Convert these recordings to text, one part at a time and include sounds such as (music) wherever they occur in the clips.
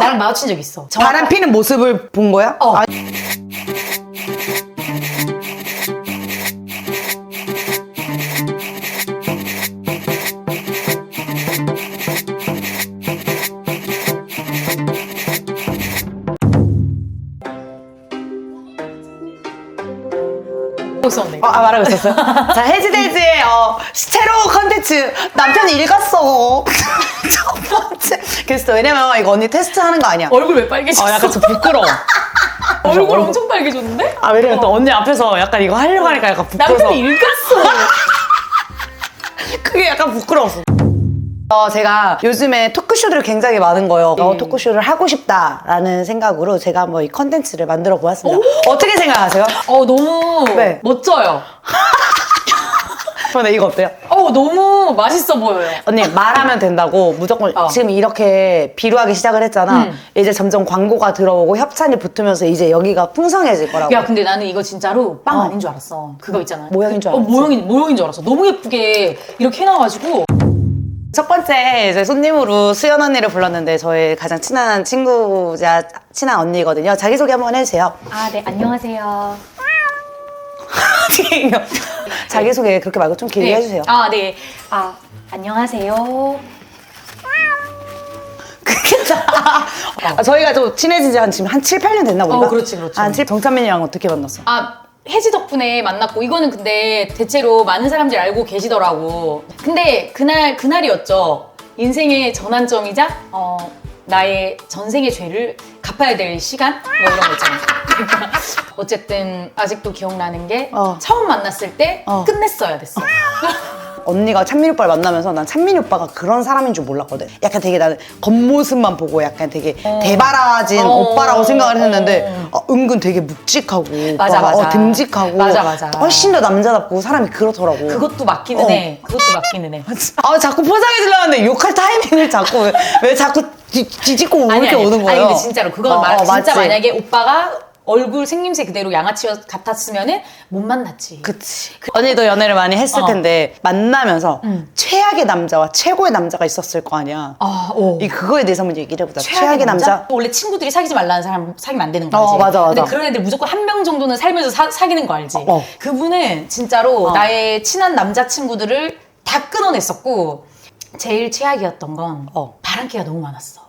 나랑 마주친 적 있어. 바람 피는 모습을 본 거야? 어. 아, 말하고 있었어요? 자, 해지돼지의 어, 스테로 컨텐츠. 남편이 읽었어. (laughs) 첫 번째 게스트. 왜냐면 이거 언니 테스트 하는 거 아니야. 얼굴 왜 빨개졌어? 어, 약간 좀 부끄러워. (laughs) 얼굴 얼굴- 엄청 빨개졌는데? 아, 왜냐면 또 언니 앞에서 약간 이거 하려고 하니까 약간 부끄러워. 남편이 읽었어. (laughs) 그게 약간 부끄러웠어. 어, 제가 요즘에 토크쇼들이 굉장히 많은 거예요. 어, 토크쇼를 하고 싶다라는 생각으로 제가 한번 이 컨텐츠를 만들어 보았습니다. 어떻게 생각하세요? 어 너무 네. 멋져요. 저는 이거 어때요? 어 너무 맛있어 보여요. 언니 말하면 된다고 무조건 어. 지금 이렇게 비루하게 시작을 했잖아. 음. 이제 점점 광고가 들어오고 협찬이 붙으면서 이제 여기가 풍성해질 거라고. 야 근데 나는 이거 진짜로 빵 어. 아닌 줄 알았어. 그거 있잖아. 모양인 줄 어, 알았지? 모양인 모양인 줄 알았어. 너무 예쁘게 이렇게 해놔가지고 첫 번째 이제 손님으로 수연 언니를 불렀는데 저의 가장 친한 친구자 친한 언니거든요. 자기 소개 한번 해주세요. 아 네 안녕하세요. (laughs) 자기 소개 그렇게 말고 좀 길게 해주세요. 아 네. 아 안녕하세요. 아, (laughs) 저희가 좀 친해진 지 한 지금 한 7, 8년 됐나 보다. 어, 그렇지, 그렇지. 한 7, 정찬민이랑 어떻게 만났어? 아 혜지 덕분에 만났고 이거는 근데 대체로 많은 사람들이 알고 계시더라고. 근데 그날 그날이었죠. 인생의 전환점이자 어, 나의 전생의 죄를 갚아야 될 시간 뭐 이런 거 있잖아. 그러니까 어쨌든 아직도 기억나는 게 어. 처음 만났을 때 어. 끝냈어야 됐어. (laughs) 언니가 찬민 오빠를 만나면서 난 찬민 오빠가 그런 사람인 줄 몰랐거든. 약간 되게 나는 겉모습만 보고 약간 되게 대바라진 어. 오빠라고 생각을 했는데 어. 어, 은근 되게 묵직하고 맞아, 오빠가 맞아. 어, 듬직하고 맞아, 맞아. 훨씬 더 남자답고 사람이 그렇더라고. 그것도 맞기는 어. 해. 그것도 맞기는 해. 아 자꾸 포장해 주려는데 욕할 타이밍을 자꾸 왜, 왜 자꾸 뒤, 뒤집고 아니, 이렇게 아니, 오는 거예요? 아니 근데 진짜로 그건 어, 말, 어, 진짜 맞지? 만약에 오빠가 얼굴 생김새 그대로 양아치 같았으면은 못 만났지. 그치. 언니도 연애를 많이 했을 어. 텐데 만나면서 음. 최악의 남자와 최고의 남자가 있었을 거 아니야. 아, 오. 이 그거에 대해서 한번 얘기를 해보자. 최악의, 남자? 원래 친구들이 사귀지 말라는 사람 사귀면 안 되는 거 어? 맞아, 맞아. 근데 그런 애들 무조건 한 명 정도는 살면서 사, 사귀는 거 알지? 어. 그분은 진짜로 어. 나의 친한 남자 친구들을 다 끊어냈었고 제일 최악이었던 건 어. 바람기가 너무 많았어.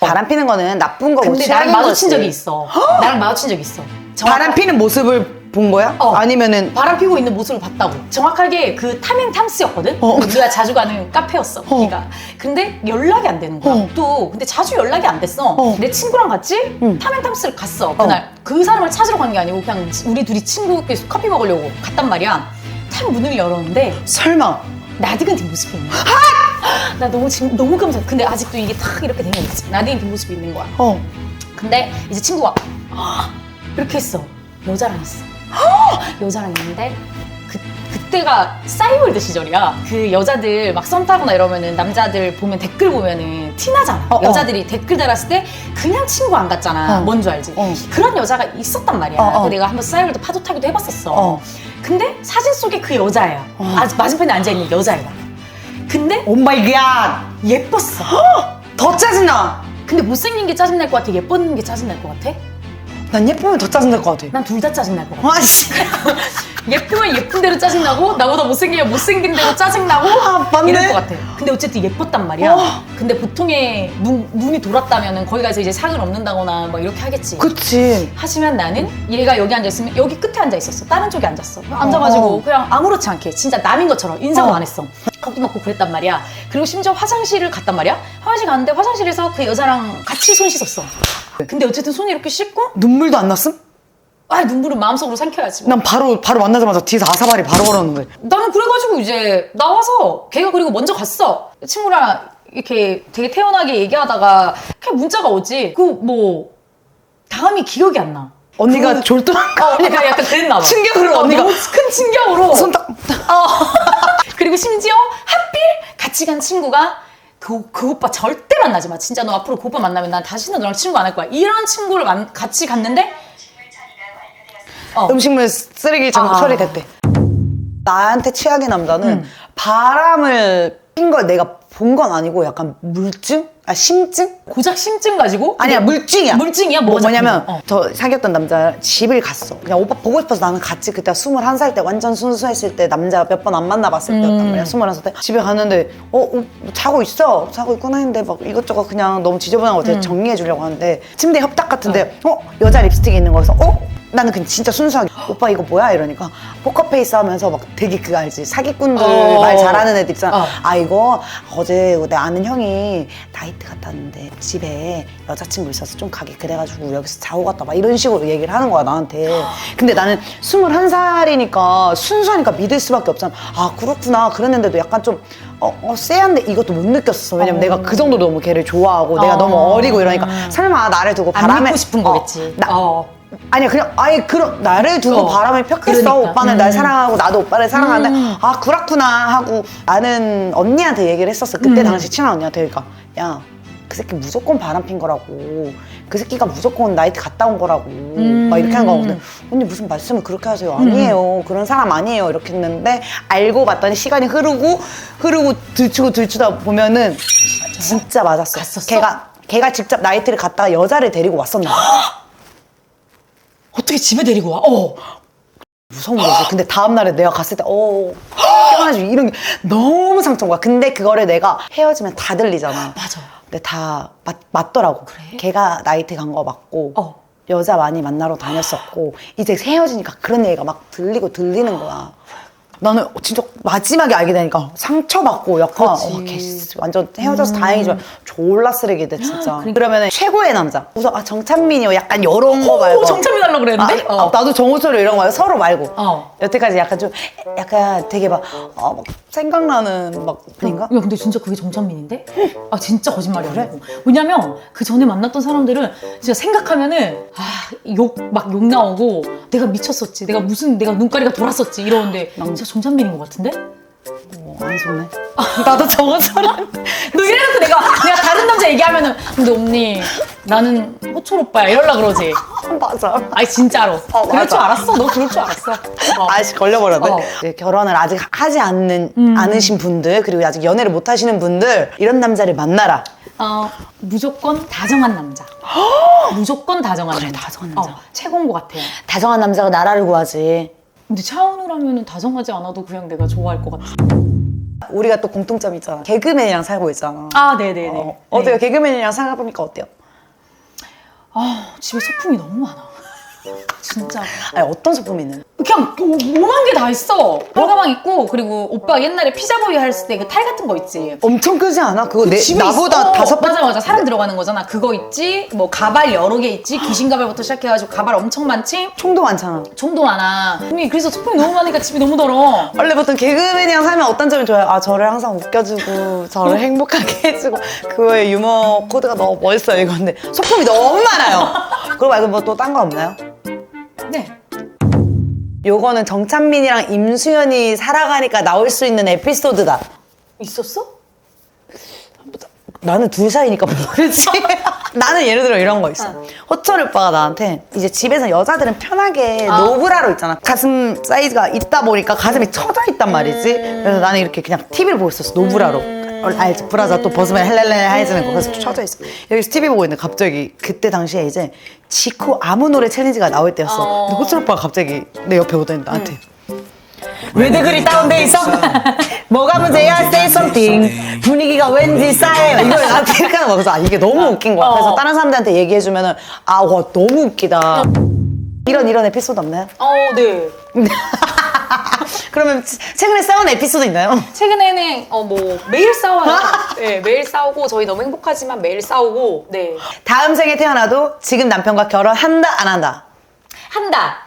바람 피는 거는 나쁜 거고 근데 나랑 마주친. 적이 있어. 나랑 마주친 적이 있어. 바람 피는 모습을 본 거야? 어. 아니면은 바람 피고 있는 모습을 봤다고. 정확하게 그 타밍 탐스였거든? 어. 우리가 자주 가는 카페였어, 거기가. 근데 연락이 안 되는 거야. 어. 또, 근데 자주 연락이 안 됐어. 어. 내 친구랑 같이 응. 타밍 탐스를 갔어, 그날. 그 사람을 찾으러 간 게 아니고 그냥 우리 둘이 친구께서 커피 먹으려고 갔단 말이야. 탁 문을 열었는데 설마 나디근 뒷모습이 있는 거야. 나 너무 지금 너무 깜짝 근데 아직도 이게 탁 이렇게 된 거지. 나디근 뒷모습이 있는 거야. 어 근데 이제 친구가 이렇게 했어. 여자랑 있어. 여자랑 있는데 그, 그때가 싸이월드 시절이야. 그 여자들 막 썸 타거나 이러면은 남자들 보면 댓글 보면은 티 나잖아. 어, 어. 여자들이 댓글 달았을 때 그냥 친구 안 같잖아. 어. 뭔줄 알지? 어. 그런 여자가 있었단 말이야. 어, 어. 내가 한번 싸이월드 파도 타기도 해봤었어. 어. 근데 사진 속에 그 여자야. 어. 아, 맞은편에 앉아있는 여자야. 근데 오 마이 갓! 예뻤어. 더 짜증나! 근데 못생긴 게 짜증날 것 같아? 예쁜 게 짜증날 것 같아? 난 예쁘면 더 짜증날 것 같아. 난 둘 다 짜증날 것 같아. 아씨. (laughs) 예쁘면 예쁜 대로 짜증나고 나보다 못생기면 못생긴 대로 짜증나고 아, 맞네. 이럴 것 같아. 근데 어쨌든 예뻤단 말이야. 어. 근데 보통의 눈, 눈이 돌았다면 거기 가서 이제 상을 얻는다거나 막 이렇게 하겠지. 그치. 하지만 나는 얘가 여기 앉아 있으면 여기 끝에 앉아 있었어. 다른 쪽에 앉았어. 앉아가지고 어. 그냥 아무렇지 않게 진짜 남인 것처럼 인사도 어. 안 했어. 겁도 먹고 그랬단 말이야. 그리고 심지어 화장실을 갔단 말이야. 화장실 갔는데 화장실에서 그 여자랑 같이 손 씻었어. 근데 어쨌든 손 이렇게 씻고 눈물도 안 났음? 아 눈물은 마음속으로 삼켜야지. 뭐. 난 바로 바로 만나자마자 뒤에서 아사발이 바로 걸었는데. 나는 그래가지고 이제 나와서 걔가 그리고 먼저 갔어. 친구랑 이렇게 되게 태연하게 얘기하다가 그냥 문자가 오지. 그 뭐 다음이 기억이 안 나. 언니가 그- 졸도한 거 어? 약간, 약간 그랬나 봐. 충격으로 어, 언니가 너무 큰 충격으로. 손 딱. 어. (laughs) 그리고 심지어 하필 같이 간 친구가 그, 그 오빠 절대 만나지 마. 진짜 너 앞으로 그 오빠 만나면 난 다시는 너랑 친구 안 할 거야. 이런 친구를 만- 같이 갔는데 어. 음식물 쓰레기 장소 아. 처리됐대. 나한테 최악의 남자는 음. 바람을 핀 걸 내가 본 건 아니고 약간 물증? 아 심증? 고작 심증 가지고? 아니야 물증이야. 물증이야? 뭐, 뭐가 뭐냐면 거? 어. 저 사귀었던 남자 집을 갔어. 그냥 오빠 보고 싶어서 나는 같이 그때 21살 때 완전 순수했을 때 남자 몇 번 안 만나봤을 음. 때였단 말이야. 21살 때 집에 갔는데 어, 어, 자고 있어. 자고 있구나 했는데 막 이것저것 그냥 너무 지저분한 거 음. 되게 정리해 주려고 하는데 침대 협탁 같은데 어 여자 립스틱이 있는 거여서 어 나는 그냥 진짜 순수하게 오빠 이거 뭐야 이러니까 포커페이스 하면서 막 되게 그거 알지 사기꾼들 어. 말 잘하는 애들 있잖아 어. 아 이거 어제 내 아는 형이 나이트 갔다 왔는데 집에 여자친구 있어서 좀 가게 그래가지고 여기서 자고 갔다 막 이런 식으로 얘기를 하는 거야 나한테 근데 나는 21살이니까 순수하니까 믿을 수밖에 없잖아 아 그렇구나 그랬는데도 약간 좀 어, 어 쎄한데 이것도 못 느꼈어 왜냐면 어. 내가 그 정도로 너무 걔를 좋아하고 내가 어. 너무 어리고 이러니까 설마 나를 두고 안 바람에 믿고 싶은 어, 거겠지. 나, 어. 아니야 그냥 아예 그런 나를 두고 어, 바람을 폈겠어. 그러니까. 오빠는 음. 날 사랑하고 나도 오빠를 사랑하는데 음. 아 그렇구나 하고 나는 언니한테 얘기를 했었어. 그때 음. 당시 친한 언니한테. 그러니까 야 그 새끼 무조건 바람 핀 거라고. 그 새끼가 무조건 나이트 갔다 온 거라고. 음. 막 이렇게 한 거거든. 언니 무슨 말씀을 그렇게 하세요? 아니에요. 그런 사람 아니에요. 이렇게 했는데 알고 봤더니 시간이 흐르고 흐르고 들추고 들추다 보면은 진짜 맞았어. 갔었어? 걔가 걔가 직접 나이트를 갔다가 여자를 데리고 왔었나 봐 (laughs) 어떻게 집에 데리고 와? 어. 무서운 거지. 근데 다음날에 내가 갔을 때, 어, 껴가지고 이런 게 너무 상처인 거야. 근데 그거를 내가 헤어지면 다 들리잖아. (gasps) 맞아. 근데 다 맞, 맞더라고. 그래? 걔가 나이트 간 거 맞고, 어. 여자 많이 만나러 다녔었고, 이제 헤어지니까 그런 얘기가 막 들리고 들리는 거야. (gasps) 나는 진짜 마지막에 알게 되니까 상처받고 약간 그렇지. 어, 걔 완전 헤어져서 다행이지만 졸라 쓰레기돼 진짜 그러니까. 그러면 최고의 남자 우선 아 정찬민이요 약간 이런 거 말고 오, 정참이 달라고 그랬는데? 아, 어. 아, 나도 정우철 이런 거 말고 서로 말고 어. 여태까지 약간 좀 약간 되게 막, 어, 막 생각나는 막 아닌가? 야 근데 진짜 그게 정찬민인데? 아 진짜 거짓말이 아니고 왜냐면 그 전에 만났던 사람들은 진짜 생각하면은 아 욕 막 욕 나오고 내가 미쳤었지 내가 무슨 내가 눈가리가 돌았었지 이러는데 진짜 정찬민인 것 같은데? 어, 안 속네. 나도 정우철은 너 이래놓고 내가 내가 다른 남자 얘기하면은 근데 언니 나는 호철 오빠야 이럴라 그러지 (laughs) 맞아. 아니 진짜로 어, 그럴 맞아. 줄 알았어 너 그럴 줄 알았어 어. 아씨 걸려버렸네. 어. 이제 결혼을 아직 하지 않는 음. 않으신 분들 그리고 아직 연애를 못 하시는 분들 이런 남자를 만나라. 어, 무조건 다정한 남자 (gasps) 무조건 다정한 그래, 남자 다정한 남자. 어, 최고인 것 같아요 다정한 남자가 나라를 구하지. 근데 차은우라면 다정하지 않아도 그냥 내가 좋아할 것 같아. 우리가 또 공통점 있잖아. 개그맨이랑 살고 있잖아. 아, 네네네. 어, 어때요? 개그맨이랑 살아보니까 어때요? 아, 집에 소품이 너무 많아. (laughs) 진짜. 아니 어떤 소품이 있는? 그냥 오- 오만 개 다 있어. 가방 있고, 그리고 오빠 옛날에 피자보이 했을 때 그 탈 같은 거 있지. 엄청 크지 않아? 그거 내 집에 나보다 있어. 다섯 배 맞아 맞아 사람 들어가는 거잖아 그거 있지 뭐 가발 여러 개 있지 귀신 가발부터 시작해가지고 가발 엄청 많지 총도 많잖아. 좀도 많아 언니 그래서 소품이 너무 많으니까 집이 너무 더러 원래 보통 개그맨이랑 살면 어떤 점이 좋아요? 아 저를 항상 웃겨주고 저를 행복하게 (laughs) 해주고 그거의 유머 코드가 너무 멋있어요 이건데 소품이 너무 많아요 그거 말고 뭐 또 딴 거 없나요? 네 요거는 정찬민이랑 임수연이 살아가니까 나올 수 있는 에피소드다. 있었어? 나는 둘 사이니까 모르지? (laughs) 나는 예를 들어 이런 거 있어. 호철 오빠가 나한테 이제 집에서 여자들은 편하게 아. 노브라로 있잖아. 가슴 사이즈가 있다 보니까 가슴이 처져 있단 말이지. 그래서 나는 이렇게 그냥 TV를 보고 있었어 노브라로. 어, 알지 브라자 또 벗으면 헬렐레 해지는 거 그래서 처져 있어 여기서 TV 보고 있는데 갑자기 그때 당시에 이제 지코 아무 노래 챌린지가 나올 때였어 어. 근데 호철 오빠가 갑자기 내 옆에 오더니 나한테 왜들 그리 다운돼 있어? (laughs) 뭐가 문제야? Say something. 분위기가 왠지 싸해요. 이걸 나한테 이렇게 하는 거야. 그래서 아, 이게 너무 웃긴 거야. 그래서 어. 다른 사람들한테 얘기해주면은 아, 와, 너무 웃기다. 이런 이런 에피소드 없나요? 어 네 (laughs) 그러면 치- 최근에 싸운 에피소드 있나요? (laughs) 최근에는 어 뭐 매일 싸워요. (laughs) 네, 매일 싸우고 저희 너무 행복하지만 매일 싸우고 네 다음 생에 태어나도 지금 남편과 결혼한다 안 한다. 한다.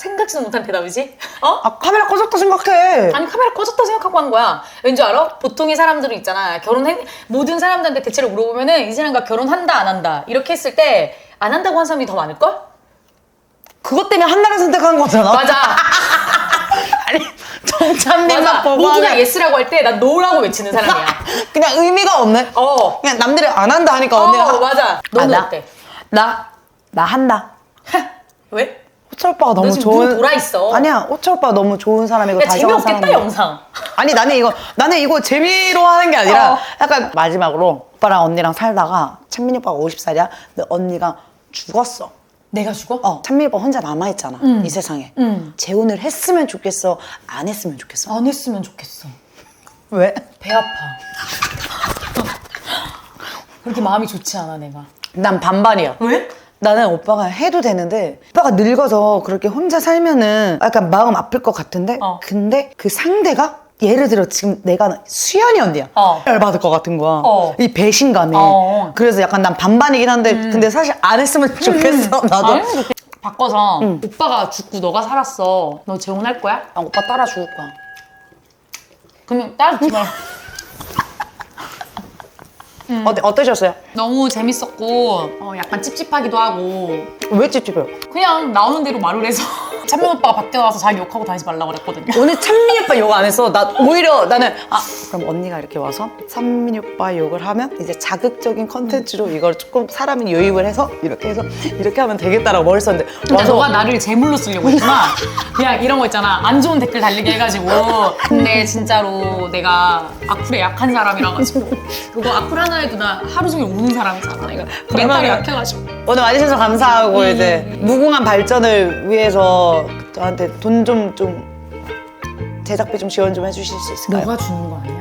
생각지도 못한 대답이지? 어? 아 카메라 꺼졌다 생각해. 아니 카메라 꺼졌다 생각하고 하는 거야. 왠지 알아? 보통의 사람들은 있잖아. 결혼해 모든 사람들한테 대체로 물어보면은 이 사람과 결혼한다 안 한다 이렇게 했을 때 안 한다고 한 사람이 더 많을 걸? 그것 때문에 한나를 선택한 거잖아. 맞아. (laughs) 맞아. 보고 모두가 하면 예스라고 할 때 난 노라고 외치는 사람이야. (laughs) 그냥 의미가 없네. 어. 그냥 남들이 안 한다 하니까 언니가 어 맞아. 너는 아, 나? 어때? 나? 나 한다. (laughs) 왜? 호철 오빠가 너 너무 지금 좋은 눈 돌아 있어. 아니야 호철 오빠 너무 좋은 사람이고 야, 다정한 재미없겠다 사람이고. 영상. 아니 나는 이거 나는 이거 재미로 하는 게 아니라 어. 약간 마지막으로 오빠랑 언니랑 살다가 찬민이 오빠가 50살이야 근데 언니가 죽었어 내가 죽어? 어 찬민이 오빠 혼자 남아있잖아 음. 이 세상에 음. 재혼을 했으면 좋겠어 안 했으면 좋겠어 안 했으면 좋겠어. 왜? 배 아파. 그렇게 마음이 좋지 않아 내가. 난 반반이야 왜? 나는 오빠가 해도 되는데 오빠가 늙어서 그렇게 혼자 살면은 약간 마음 아플 것 같은데 어. 근데 그 상대가 예를 들어 지금 내가 수연이 언니야 어. 열받을 것 같은 거야 어. 이 배신감에 어. 그래서 약간 난 반반이긴 한데 근데 사실 안 했으면 좋겠어 나도 아니, 바꿔서 오빠가 죽고 너가 살았어. 너 재혼할 거야? 아, 오빠 따라 죽을 거야 그러면 따르지 마. (laughs) 어때, 어떠셨어요? 너무 재밌었고 어, 약간 찝찝하기도 하고 왜 찝찝해요? 그냥 나오는 대로 말을 해서 찬명 오빠가 밖에 나가서 자기 욕하고 다니지 말라고 그랬거든요. 오늘 찬민이 오빠 욕 안 했어. 나 오히려 나는 아 그럼 언니가 이렇게 와서 찬민이 오빠 욕을 하면 이제 자극적인 컨텐츠로 이걸 조금 사람이 유입을 해서 이렇게 해서 이렇게 하면 되겠다라고 머리 썼는데 근데 너가 나를 제물로 쓰려고 했구나. 그냥 이런 거 있잖아. 안 좋은 댓글 달리게 해가지고. 근데 진짜로 내가 악플에 약한 사람이라 가지고. 그거 악플 하나에도 나 하루 종일 우는 사람이잖아. 내가 멘탈이 약해가지고. 오늘 와주셔서 감사하고 이제 무궁한 발전을 위해서 저한테 돈 좀 좀 제작비 좀 지원 좀 해주실 수 있을까요? 너가 주는 거 아니야?